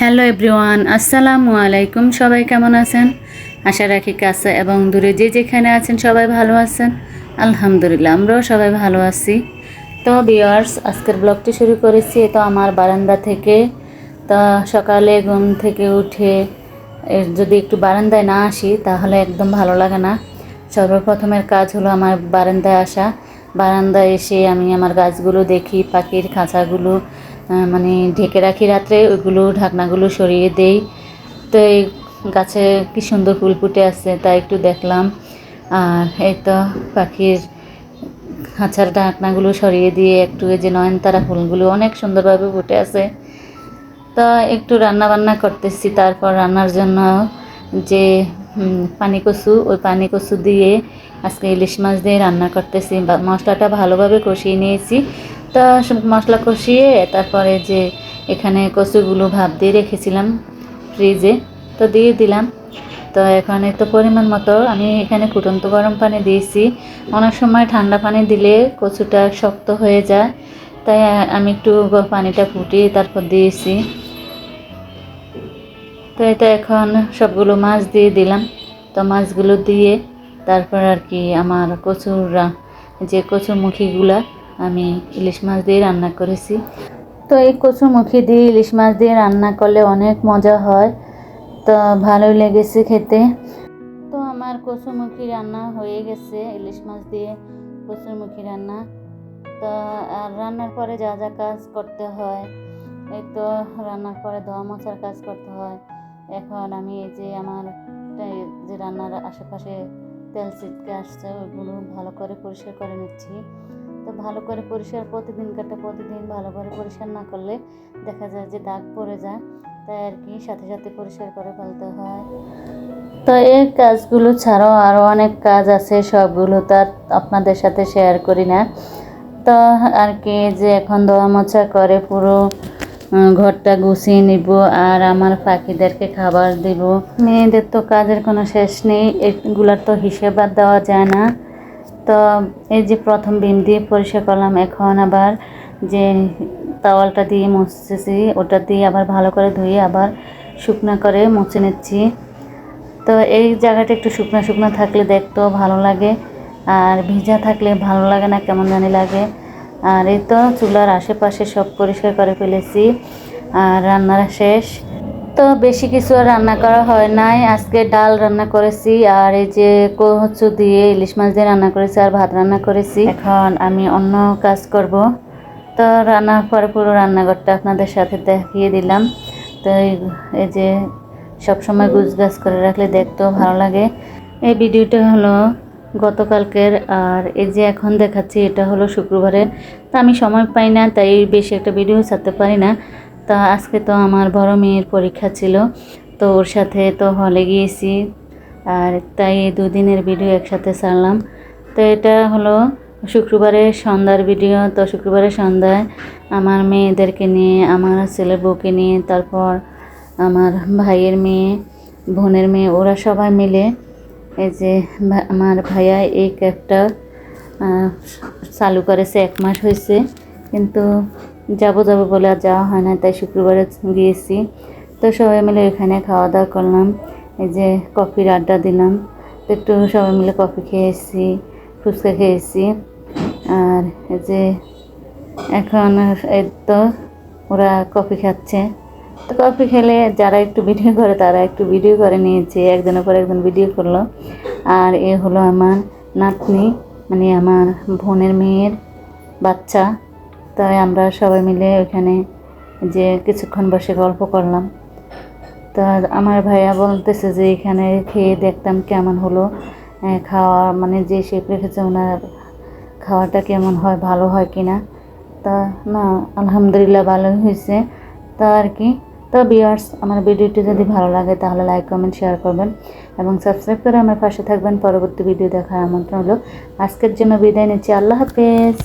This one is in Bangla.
হ্যালো এভরিওয়ান, আসসালামু আলাইকুম। সবাই কেমন আছেন? আশা রাখি কাছে এবং দূরে যে যেখানে আছেন সবাই ভালো আছেন। আলহামদুলিল্লাহ, আমরাও সবাই ভালো আছি। তো বিয়ার্স আজকের ব্লগটি শুরু করেছি। তো আমার বারান্দা থেকে, তো সকালে ঘুম থেকে উঠে যদি একটু বারান্দায় না আসি, তাহলে একদম ভালো লাগে না। সর্বপ্রথমের কাজ হলো আমার বারান্দায় আসা। বারান্দায় এসে আমি আমার গাছগুলো দেখি, পাখির খাঁচাগুলো মানে ঢেকে রাখি রাত্রে, ওইগুলো ঢাকনাগুলো সরিয়ে দেই। তো এই গাছে কি সুন্দর ফুল ফুটে আছে তা একটু দেখলাম। আর এই তো পাখির খাঁচার ঢাকনাগুলো সরিয়ে দিয়ে একটু এই যে নয়নতারা ফুলগুলো অনেক সুন্দরভাবে ফুটে আছে। তো একটু রান্না বান্না করতেছি, তারপর রান্নার জন্য যে পানি কচু ওই পানি কচু দিয়ে আজকে ইলিশ মাছ দিয়ে রান্না করতেছি। মশলাটা ভালোভাবে কষিয়ে নিয়েছি। তো মশলা কষিয়ে, তারপরে যে এখানে কচুগুলো ভাপ দিয়ে রেখেছিলাম ফ্রিজে, তো দিয়ে দিলাম। তো এখানে তো পরিমাণ মতো আমি এখানে ফুটন্ত গরম পানি দিয়েছি। অনেক সময় ঠান্ডা পানি দিলে কচুটা শক্ত হয়ে যায়, তাই আমি একটু পানিটা ফুটিয়ে তারপর দিয়েছি। তো এটা এখন সবগুলো মাছ দিয়ে দিলাম। তো মাছগুলো দিয়ে তারপর আর কি আমার কচুর, যে কচুরমুখীগুলা আমি ইলিশ মাছ দিয়ে রান্না করেছি। তো এই কচুরমুখী দিয়ে ইলিশ মাছ দিয়ে রান্না করলে অনেক মজা হয়। তো ভালোই লেগেছে খেতে। তো আমার কচুরমুখী রান্না হয়ে গেছে, ইলিশ মাছ দিয়ে কচুরমুখী রান্না। তো আর রান্নার পরে যা যা কাজ করতে হয়, এই তো রান্নার পরে ধোয়া মোছার কাজ করতে হয়। এখন আমি এই যে আমার যে রান্নার আশেপাশে তেল ছিটকে আসছে ওইগুলো ভালো করে পরিষ্কার করে নিচ্ছি। তো ভালো করে পরিষ্কার প্রতিদিন কাটা, প্রতিদিন ভালো করে পরিষ্কার না করলে দেখা যায় যে দাগ পড়ে যায়। তাই আর কি সাথে সাথে পরিষ্কার করে ফেলতে হয়। তো এই কাজগুলো ছাড়াও আরও অনেক কাজ আছে, সবগুলো তো আর আপনাদের সাথে শেয়ার করি না। তো আর কি যে এখন ধোয়া মোছা করে পুরো ঘরটা গুছিয়ে নিব আর আমার পাখিদেরকে খাবার দিব। মেয়েদের তো কাজের কোনো শেষ নেই, এগুলার তো হিসেব আর দেওয়া যায় না। তো এই যে প্রথম বিম দিয়ে পরিষ্কার করলাম, এখন আবার যে তাওয়ালটা দিয়ে মুছতেছি, ওটা দিয়ে আবার ভালো করে ধুয়ে আবার শুকনো করে মুছে নিচ্ছি। তো এই জায়গাটা একটু শুকনো শুকনো থাকলে দেখতেও ভালো লাগে, আর ভিজা থাকলে ভালো লাগে না, কেমন জানি লাগে। আর এই তো চুলার আশেপাশে সব পরিষ্কার করে ফেলেছি, আর রান্নার শেষ। তো বেশি কিছু আর রান্না করা হয় নাই। আজকে ডাল রান্না করেছি আর এই যে কচু দিয়ে ইলিশ মাছ দিয়ে রান্না করেছি আর ভাত রান্না করেছি। এখন আমি অন্য কাজ করব। তো রান্নার পরে পুরো রান্নাঘরটা আপনাদের সাথে দেখিয়ে দিলাম। তো এই- যে সব সময় গুছ গাছ করে রাখলে দেখতেও ভালো লাগে। এই ভিডিওটা হলো গতকালকের আর এই যে এখন দেখাচ্ছি এটা হলো শুক্রবারের তা আমি সময় পাই না, তাই বেশি একটা ভিডিও ছাড়তে পারি না। তা আজকে তো আমার বড় মেয়ের পরীক্ষা ছিল, তো ওর সাথে তো হলে গিয়েছি। আর তাই দুদিনের ভিডিও একসাথে ছাড়লাম। তো এটা হলো শুক্রবারের সন্ধ্যার ভিডিও তো শুক্রবারের সন্ধ্যায় আমার মেয়েদেরকে নিয়ে, আমার ছেলে বউকে নিয়ে, তারপর আমার ভাইয়ের মেয়ে, বোনের মেয়ে, ওরা সবাই মিলে এই যে আমার ভাইয়া এই ক্যাবটা চালু করেছে, এক মাস হয়েছে। কিন্তু যাব যাব বলে আর যাওয়া হয় না, তাই শুক্রবারে গিয়েছি। তো সবাই মিলে এখানে খাওয়া দাওয়া করলাম, এই যে কফির আড্ডা দিলাম। তো একটু সবাই মিলে কফি খেয়েছি, ফুচকা খেয়েছি। আর এই যে এখন এই তো ওরা কফি খাচ্ছে। তো কফি খেলে যারা একটু ভিডিও করে, তারা একটু ভিডিও করে নিয়েছে, একজনের পর একজন ভিডিও করল। আর এ হলো আমার নাতনি মানে আমার বোনের মেয়ের বাচ্চা। তাই আমরা সবাই মিলে ওইখানে যে কিছুক্ষণ বসে গল্প করলাম। তা আমার ভাইয়া বলতেছে যে এখানে খেয়ে দেখতাম কেমন হলো খাওয়া মানে যে শেপ রেখেছে ওনার খাওয়াটা কেমন হয়, ভালো হয় কি না তা না, আলহামদুলিল্লাহ ভালোই হয়েছে। তা আর কি। তো বিয়ার্স আমার ভিডিওটি যদি ভালো লাগে তাহলে লাইক কমেন্ট শেয়ার করবেন এবং সাবস্ক্রাইব করে আমার পাশে থাকবেন। পরবর্তী ভিডিও দেখার আমন্ত্রণ হলো। আজকের জন্য বিদায় নিচ্ছি। আল্লাহ হাফেজ।